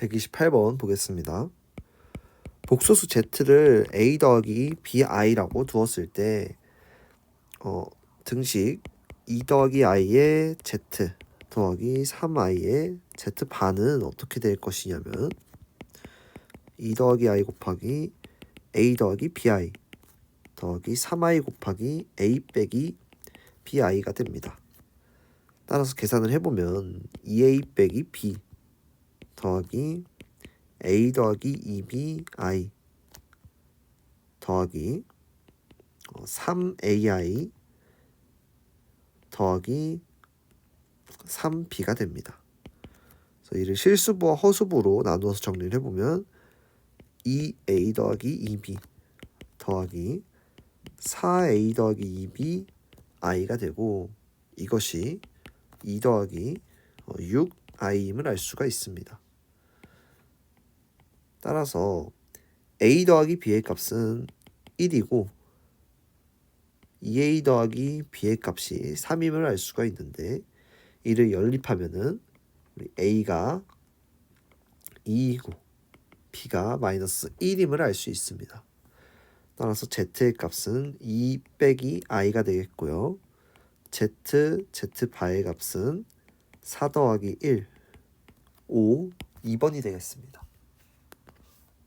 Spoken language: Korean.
128번 보겠습니다. 복소수 z를 a 더하기 bi라고 두었을 때 어, 등식 2 더하기 i의 z 더하기 3i의 z 반은 어떻게 될 것이냐면 2 더하기 i 곱하기 a 더하기 bi 더하기 3i 곱하기 a 빼기 bi가 됩니다. 따라서 계산을 해보면 2a 빼기 b 더하기 a 더하기 2bi 더하기 어, 3ai 더하기 3b가 됩니다. 그래서 이를 실수부와 허수부로 나누어서 정리를 해보면 2a 더하기 2b 더하기 4a 더하기 2b i가 되고 이것이 2 더하기 6i임을 알 수가 있습니다. 따라서 a 더하기 b의 값은 1이고 2a 더하기 b의 값이 3임을 알 수가 있는데 이를 연립하면은 우리 a가 2이고 b가 마이너스 1임을 알 수 있습니다. 따라서 z의 값은 2 빼기 i가 되겠고요. z, z 바의 값은 4 더하기 1, 5, 2번이 되겠습니다.